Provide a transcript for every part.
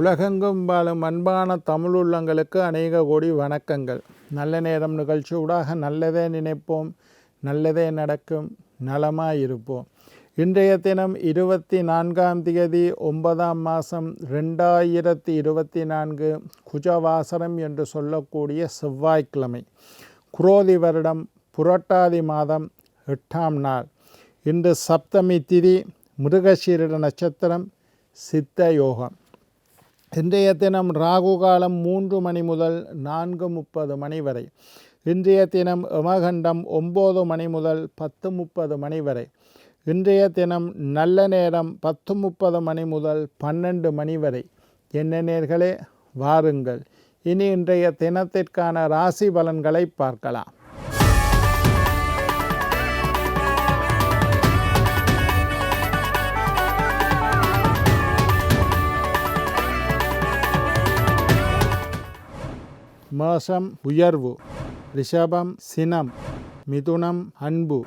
உலகெங்கும் வாழும் அன்பான தமிழ் உள்ளங்களுக்கு அநேக கோடி வணக்கங்கள். நல்ல நேரம் நிகழ்ச்சி ஊடாக நல்லதே நினைப்போம் நல்லதே நடக்கும் நலமாக இருப்போம். இன்றைய தினம் இருபத்தி நான்காம் தேதி ஒன்பதாம் மாதம் ரெண்டாயிரத்தி இருபத்தி நான்கு குஜவாசரம் என்று சொல்லக்கூடிய செவ்வாய்க்கிழமை. குரோதி வருடம் புரட்டாதி மாதம் எட்டாம் நாள். இன்று சப்தமி திதி மிருகசீரிட நட்சத்திரம் சித்த யோகம். இன்றைய தினம் ராகு காலம் மூன்று மணி முதல் நான்கு முப்பது மணி வரை. இன்றைய தினம் யமகண்டம் ஒம்பது மணி முதல் பத்து முப்பது மணி வரை. இன்றைய தினம் நல்ல நேரம் பத்து முப்பது மணி முதல் பன்னெண்டு மணி வரை. என்ன நேர்களே? வாருங்கள். இனி இன்றைய தினத்திற்கான ராசி பலன்களை பார்க்கலாம். மேஷம் உயர்வு ரிஷபம் சினம் மிதுனம் அன்பு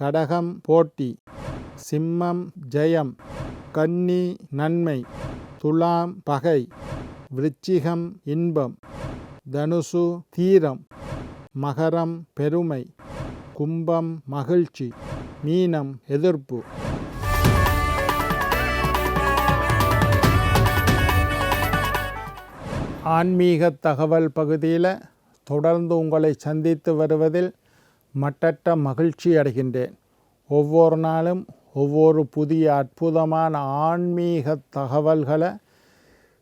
கடகம் போட்டி சிம்மம் ஜெயம் கன்னி நன்மை துலாம் பகை விருச்சிகம் இன்பம் தனுசு தீரம் மகரம் பெருமை கும்பம் மகிழ்ச்சி மீனம் எதிர்ப்பு. ஆன்மீக தகவல் பகுதியில் தொடர்ந்து உங்களை சந்தித்து வருவதில் மட்டற்ற மகிழ்ச்சி அடைகின்றேன். ஒவ்வொரு நாளும் ஒவ்வொரு புதிய அற்புதமான ஆன்மீக தகவல்களை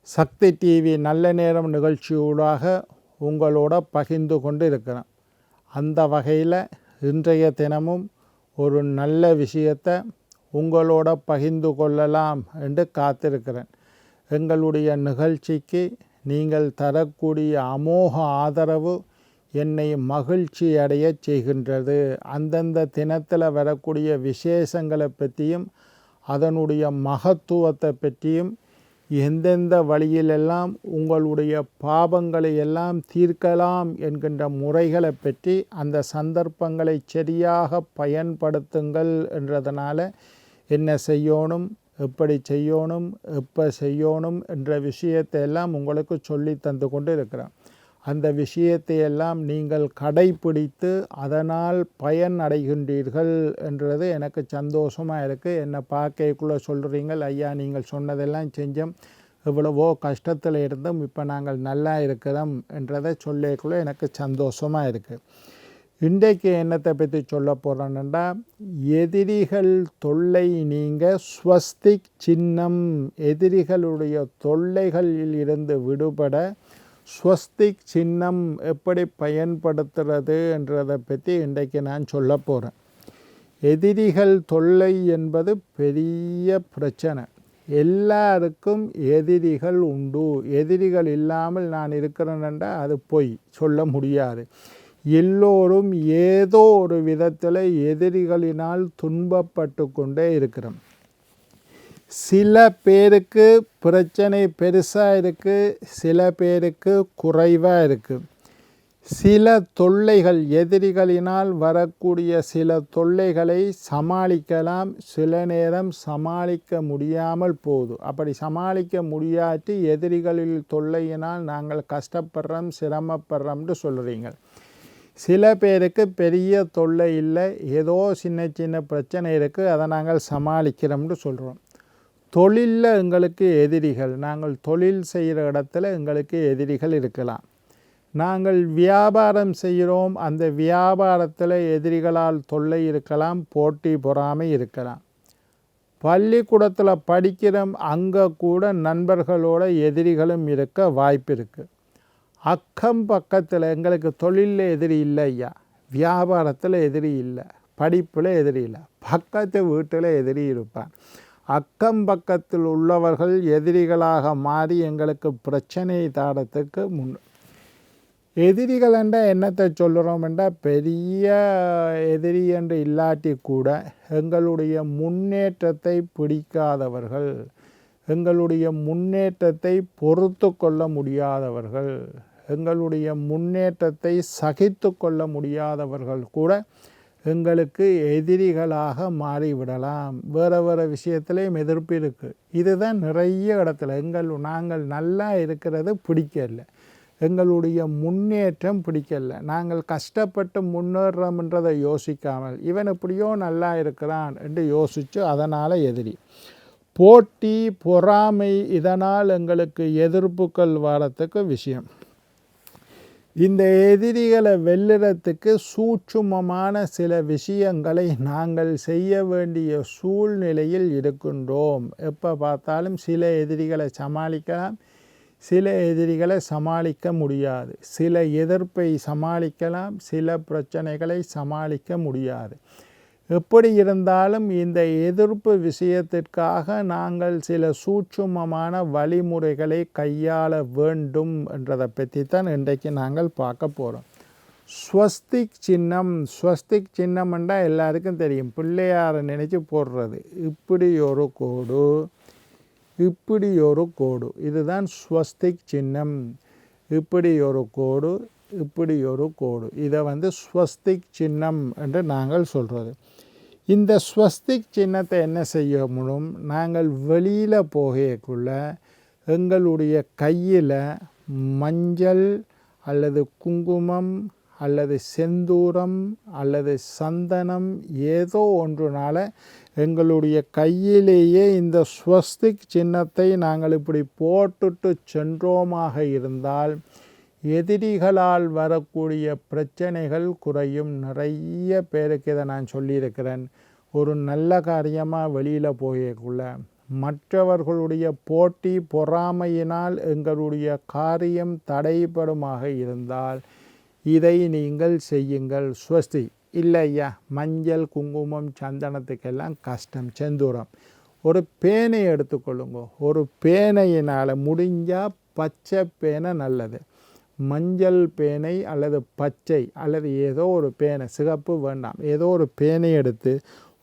சக்தி டிவி நல்ல நேரம் நிகழ்ச்சியூடாக உங்களோட பகிர்ந்து கொண்டு இருக்கிறேன். அந்த வகையில் இன்றைய தினமும் ஒரு நல்ல விஷயத்தை உங்களோட பகிர்ந்து கொள்ளலாம் என்று காத்திருக்கிறேன். எங்களுடைய நிகழ்ச்சிக்கு நீங்கள் தரக்கூடிய அமோக ஆதரவு என்னை மகிழ்ச்சி அடைய செய்கின்றது. அந்தந்த தினத்தில் வரக்கூடிய விசேஷங்களை பற்றியும் அதனுடைய மகத்துவத்தை பற்றியும் எந்தெந்த வழியிலெல்லாம் உங்களுடைய பாவங்களை எல்லாம் தீர்க்கலாம் என்கின்ற முறைகளை பற்றி அந்த சந்தர்ப்பங்களை சரியாக பயன்படுத்துங்கள் என்றதனால் என்ன செய்யணும்? எப்படி செய்யணும் எப்போ செய்யணும் என்ற விஷயத்தை எல்லாம் உங்களுக்கு சொல்லி தந்து கொண்டு இருக்கிறேன் அந்த விஷயத்தை எல்லாம் நீங்கள் கடைப்பிடித்து அதனால் பயன் அடைகின்றீர்கள் என்றது எனக்கு சந்தோஷமாக இருக்குது என்னை பார்க்கக்குள்ளே சொல்கிறீங்கள் ஐயா நீங்கள் சொன்னதெல்லாம் செஞ்சோம். எவ்வளவோ கஷ்டத்தில் இருந்தும் இப்போ நாங்கள் நல்லா இருக்கிறோம் என்றதை சொல்லக்குள்ளே எனக்கு சந்தோஷமாக இருக்குது இன்றைக்கு என்னத்தை பற்றி சொல்ல போகிறேன்னா எதிரிகள் தொல்லை நீங்க ஸ்வஸ்திக் சின்னம். எதிரிகளுடைய தொல்லைகளில் இருந்து விடுபட ஸ்வஸ்திக் சின்னம் எப்படி பயன்படுத்துறது என்றதை பற்றி இன்றைக்கு நான் சொல்ல போகிறேன் எதிரிகள் தொல்லை என்பது பெரிய பிரச்சனை. எல்லாருக்கும் எதிரிகள் உண்டு. எதிரிகள் இல்லாமல் நான் இருக்கிறேன்டா அது பொய். சொல்ல முடியாது. எல்லோரும் ஏதோ ஒரு விதத்தில் எதிரிகளினால் துன்பப்பட்டு கொண்டே இருக்கிறோம். சில பேருக்கு பிரச்சனை பெருசாக இருக்குது சில பேருக்கு குறைவாக இருக்குது சில தொல்லைகள் எதிரிகளினால் வரக்கூடிய சில தொல்லைகளை சமாளிக்கலாம் சில நேரம் சமாளிக்க முடியாமல் போகுது. அப்படி சமாளிக்க முடியாட்டி எதிரிகளில் தொல்லையினால் நாங்கள் கஷ்டப்படுறோம் சிரமப்படுறோம்னு சொல்கிறீங்க சில பேருக்கு பெரிய தொல்லை இல்லை ஏதோ சின்ன சின்ன பிரச்சனை இருக்குது அதை நாங்கள் சமாளிக்கிறோம்னு சொல்கிறோம் தொழிலில் எங்களுக்கு எதிரிகள் நாங்கள் தொழில் செய்கிற இடத்துல எங்களுக்கு எதிரிகள் இருக்கலாம். நாங்கள் வியாபாரம் செய்கிறோம் அந்த வியாபாரத்தில் எதிரிகளால் தொல்லை இருக்கலாம் போட்டி பொறாமை இருக்கலாம். பள்ளிக்கூடத்தில் படிக்கிறோம் அங்கே கூட நண்பர்களோட எதிரிகளும் இருக்க வாய்ப்பு இருக்குது அக்கம் பக்கத்தில் எங்களுக்கு தொழிலில் எதிரி இல்லை ஐயா. வியாபாரத்தில் எதிரி இல்லை. படிப்பில் எதிரி இல்லை. பக்கத்து வீட்டில் எதிரி இருப்பான் அக்கம் பக்கத்தில் உள்ளவர்கள் எதிரிகளாக மாறி எங்களுக்கு பிரச்சனை தாடத்துக்கு முன் எதிரிகள் என்ற என்னத்தை சொல்கிறோம் என்றால் பெரிய எதிரி என்று இல்லாட்டி கூட எங்களுடைய முன்னேற்றத்தை பிடிக்காதவர்கள் எங்களுடைய முன்னேற்றத்தை பொறுத்து கொள்ள முடியாதவர்கள் எங்களுடைய முன்னேற்றத்தை சகித்து கொள்ள முடியாதவர்கள் கூட எங்களுக்கு எதிரிகளாக மாறிவிடலாம். வேறு வேறு விஷயத்துலேயும் எதிர்ப்பு இருக்குது இதுதான் நிறைய இடத்துல எங்கள் நாங்கள் நல்லா இருக்கிறது பிடிக்கல. எங்களுடைய முன்னேற்றம் பிடிக்கல. நாங்கள் கஷ்டப்பட்டு முன்னேறோம்ன்றதை யோசிக்காமல் இவன் எப்படியோ நல்லா இருக்கிறான் என்று யோசித்து அதனால் எதிரி. போட்டி பொறாமை இதனால் எங்களுக்கு எதிர்ப்புகள் வரத்துக்கு விஷயம். இந்த எதிரிகளை வெல்லுறதுக்கு சூட்சுமமான சில விஷயங்களை நாங்கள் செய்ய வேண்டிய சூழ்நிலையில் இருக்கின்றோம். எப்போ பார்த்தாலும் சில எதிரிகளை சமாளிக்கலாம் சில எதிரிகளை சமாளிக்க முடியாது. சில எதிர்ப்பை சமாளிக்கலாம் சில பிரச்சனைகளை சமாளிக்க முடியாது. எப்படி இருந்தாலும் இந்த எதிர்ப்பு விஷயத்திற்காக நாங்கள் சில சூட்சுமமான வழிமுறைகளை கையாள வேண்டும் என்றதை பற்றி தான் இன்றைக்கு நாங்கள் பார்க்க போகிறோம் ஸ்வஸ்திக் சின்னம் ஸ்வஸ்திக் சின்னம்ன்றா எல்லாருக்கும் தெரியும். பிள்ளையாரை நினச்சி போடுறது. இப்படி ஒரு கோடு இப்படி ஒரு கோடு. இதுதான் ஸ்வஸ்திக் சின்னம். இப்படி ஒரு கோடு இப்படி ஒரு கோடு. இதை வந்து ஸ்வஸ்திக் சின்னம் என்று நாங்கள் சொல்கிறது இந்த ஸ்வஸ்திக் சின்னத்தை என்ன செய்ய முடியும் நாங்கள் வெளியில் போகக்குள்ள எங்களுடைய கையில் மஞ்சள் அல்லது குங்குமம் அல்லது செந்தூரம் அல்லது சந்தனம் ஏதோ ஒன்றுனால எங்களுடைய கையிலேயே இந்த ஸ்வஸ்திக் சின்னத்தை நாங்கள் இப்படி போட்டுட்டு சென்றோமாக இருந்தால் எதிரிகளால் வரக்கூடிய பிரச்சனைகள் குறையும். நிறைய பேருக்கு இதை நான் சொல்லியிருக்கிறேன். ஒரு நல்ல காரியமாக வெளியில் போயக்குள்ள மற்றவர்களுடைய போட்டி பொறாமையினால் எங்களுடைய காரியம் தடைபடுமாக இருந்தால் இதை நீங்கள் செய்யுங்கள். ஸ்வஸ்தி இல்லை ஐயா மஞ்சள் குங்குமம் சந்தனத்துக்கெல்லாம் கஷ்டம் செந்தூரம். ஒரு பேனை எடுத்துக்கொள்ளுங்க. ஒரு பேனையினால் முடிஞ்சால் பச்சை பேனை நல்லது. மஞ்சள் பேனை அல்லது பச்சை அல்லது ஏதோ ஒரு பேனை சிகப்பு வேண்டாம். ஏதோ ஒரு பேனை எடுத்து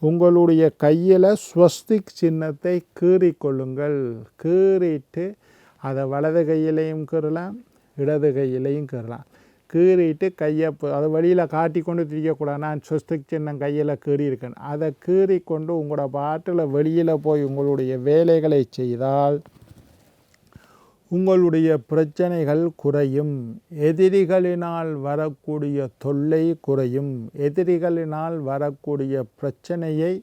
உங்களுடைய கையில் ஸ்வஸ்திக் சின்னத்தை கீறிக்கொள்ளுங்கள் கீறிட்டு அதை வலது கையிலையும் கீறலாம் இடது கையிலையும் கீறலாம். கீறிட்டு கையை அதை வழியில் காட்டி கொண்டு திரியக்கூடாது நான் ஸ்வஸ்திக் சின்னம் கையில் கீறியிருக்கேன். அதை கீறி கொண்டு உங்களோட பாட்டில் வெளியில் போய் உங்களுடைய வேலைகளை செய்தால் உங்களுடைய பிரச்சனைகள் குறையும். எதிரிகளினால் வரக்கூடிய தொல்லை குறையும். எதிரிகளினால் வரக்கூடிய பிரச்சனையை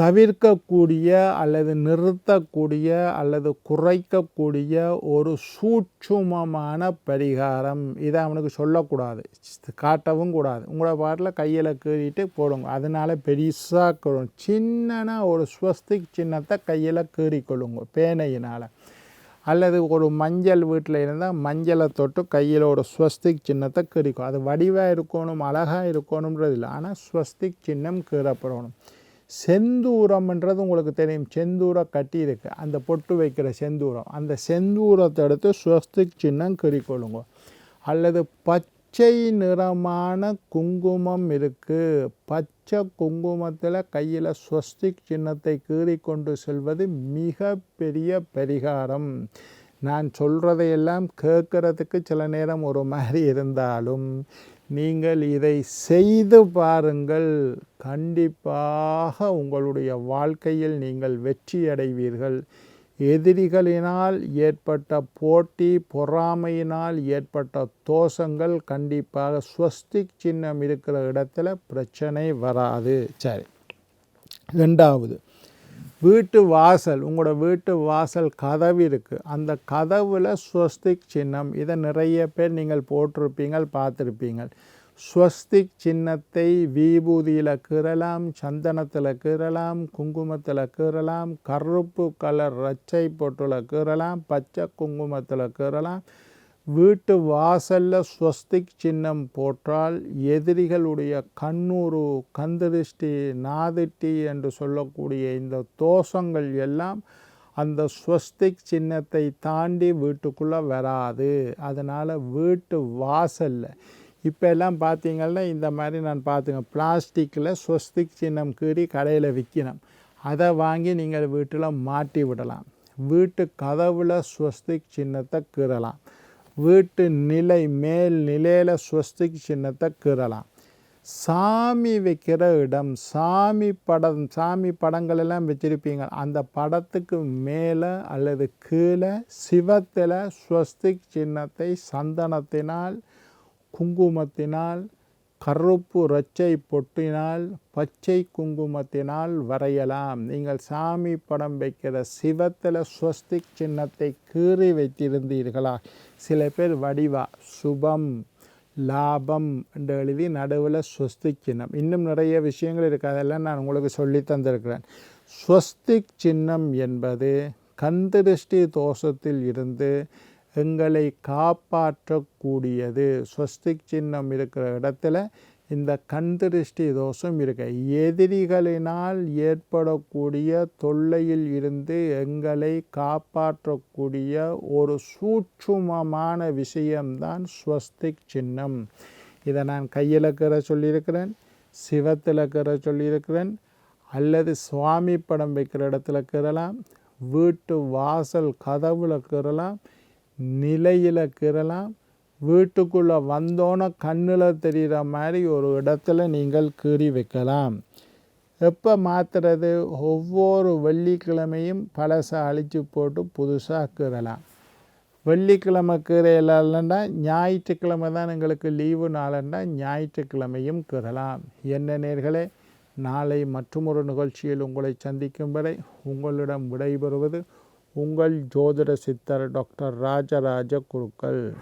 தவிர்க்கக்கூடிய அல்லது நிறுத்தக்கூடிய அல்லது குறைக்கக்கூடிய ஒரு சூட்சுமமான பரிகாரம். இதை அவனுக்கு சொல்லக்கூடாது. காட்டவும் கூடாது. உங்களோட பாட்டில் கையில் கீறிட்டு போடுங்க. அதனால் பெருசாக சின்னன ஒரு ஸ்வஸ்திக் சின்னத்தை கையில் கீறிக்கொள்ளுங்க. பேனையினால். அல்லது ஒரு மஞ்சள் வீட்டில் இருந்தால் மஞ்சளை தொட்டு கையில் ஒரு ஸ்வஸ்திக் சின்னத்தை கீறிக்கும் அது வடிவாக இருக்கணும் அழகாக இருக்கணுன்றது இல்லை. ஆனால் ஸ்வஸ்திக் சின்னம் கீறப்படணும். செந்தூரம்ன்றது உங்களுக்கு தெரியும். செந்தூரம் கட்டி இருக்குது அந்த பொட்டு வைக்கிற செந்தூரம். அந்த செந்தூரத்தை எடுத்து ஸ்வஸ்திக் சின்னம் கீறிக்கொள்ளுங்க. அல்லது பச் பச்சை நிறமான குங்குமம் இருக்குது பச்சை குங்குமத்தில் கையில் ஸ்வஸ்திக் சின்னத்தை கீறிக்கொண்டு செல்வது மிக பெரிய பரிகாரம். நான் சொல்கிறதையெல்லாம் கேட்குறதுக்கு சில நேரம் ஒரு மாதிரி இருந்தாலும் நீங்கள் இதை செய்து பாருங்கள். கண்டிப்பாக உங்களுடைய வாழ்க்கையில் நீங்கள் வெற்றி அடைவீர்கள். எதிரிகளினால் ஏற்பட்ட போட்டி பொறாமையினால் ஏற்பட்ட தோஷங்கள் கண்டிப்பாக ஸ்வஸ்திக் சின்னம் இருக்கிற இடத்துல பிரச்சனை வராது. சரி. ரெண்டாவது வீட்டு வாசல் உங்களோட வீட்டு வாசல் கதவு இருக்குது அந்த கதவில் ஸ்வஸ்திக் சின்னம் இதை நிறைய பேர் நீங்கள் போட்டிருப்பீங்கள் பார்த்துருப்பீங்கள். ஸ்வஸ்திக் சின்னத்தை விபூதியில் கீறலாம் சந்தனத்தில் கீறலாம் குங்குமத்தில் கீறலாம் கருப்பு கலர் ரச்சை பொட்டில் கீறலாம் பச்சை குங்குமத்தில் கீறலாம். வீட்டு வாசலில் ஸ்வஸ்திக் சின்னம் போட்டால் எதிரிகளுடைய கண்ணூறு கந்திருஷ்டி நாதிட்டி என்று சொல்லக்கூடிய இந்த தோஷங்கள் எல்லாம் அந்த ஸ்வஸ்திக் சின்னத்தை தாண்டி வீட்டுக்குள்ளே வராது. அதனால் வீட்டு வாசலில் இப்போ எல்லாம் பார்த்தீங்கன்னா இந்த மாதிரி நான் பார்த்துங்க பிளாஸ்டிக்கில் ஸ்வஸ்திக் சின்னம் கீறி கடையில் விற்கணும். அதை வாங்கி நீங்கள் வீட்டில் மாட்டி விடலாம். வீட்டு கதவில் ஸ்வஸ்திக் சின்னத்தை கீறலாம். வீட்டு நிலை மேல் நிலையில் ஸ்வஸ்திக் சின்னத்தை கீறலாம். சாமி வைக்கிற இடம் சாமி படம் சாமி படங்கள் எல்லாம் வச்சுருப்பீங்க. அந்த படத்துக்கு மேலே அல்லது கீழே சிவத்தில் ஸ்வஸ்திக் சின்னத்தை சந்தனத்தினால் குங்குமத்தினால் கருப்பு ரச்சை பொட்டினால் பச்சை குங்குமத்தினால் வரையலாம். நீங்கள் சாமி படம் வைக்கிற சிவத்தில் ஸ்வஸ்திக் சின்னத்தை கீறி வைத்திருந்தீர்களா? சில பேர் வடிவா சுபம் லாபம் என்று எழுதி நடுவில் ஸ்வஸ்திக் சின்னம். இன்னும் நிறைய விஷயங்கள் இருக்குது அதெல்லாம் நான் உங்களுக்கு சொல்லி தந்திருக்கிறேன். ஸ்வஸ்திக் சின்னம் என்பது கந்திருஷ்டி தோஷத்தில் இருந்து எங்களை காப்பாற்றக்கூடியது. ஸ்வஸ்திக் சின்னம் இருக்கிற இடத்துல இந்த கந்திருஷ்டி தோஷம் இருக்கு. எதிரிகளினால் ஏற்படக்கூடிய தொல்லையில் இருந்து எங்களை காப்பாற்றக்கூடிய ஒரு சூட்சுமமான விஷயம்தான் ஸ்வஸ்திக் சின்னம். இதை நான் கையில் இருக்கிற சொல்லியிருக்கிறேன் சிவத்தில் இருக்கிற சொல்லியிருக்கிறேன் அல்லது சுவாமி படம் வைக்கிற இடத்துல கிறலாம் வீட்டு வாசல் கதவுல கிறலாம் நிலையில் கீறலாம் வீட்டுக்குள்ளே வந்தோன்னே கண்ணில் தெரிகிற மாதிரி ஒரு இடத்துல நீங்கள் கீறி வைக்கலாம். எப்போ மாற்றுறது ஒவ்வொரு வெள்ளிக்கிழமையும் பழசை அழித்து போட்டு புதுசாக கீறலாம். வெள்ளிக்கிழமை கீரையிலண்டா ஞாயிற்றுக்கிழமை தான் எங்களுக்கு லீவு நாளன்னா ஞாயிற்றுக்கிழமையும் கீறலாம். என்ன நேர்களே நாளை மற்றொரு நிகழ்ச்சியில் உங்களை சந்திக்கும் வரை உங்களிடம் விடைபெறுவது உங்கள் ஜோதிட சித்தர் டாக்டர் ராஜராஜ குருக்கள்.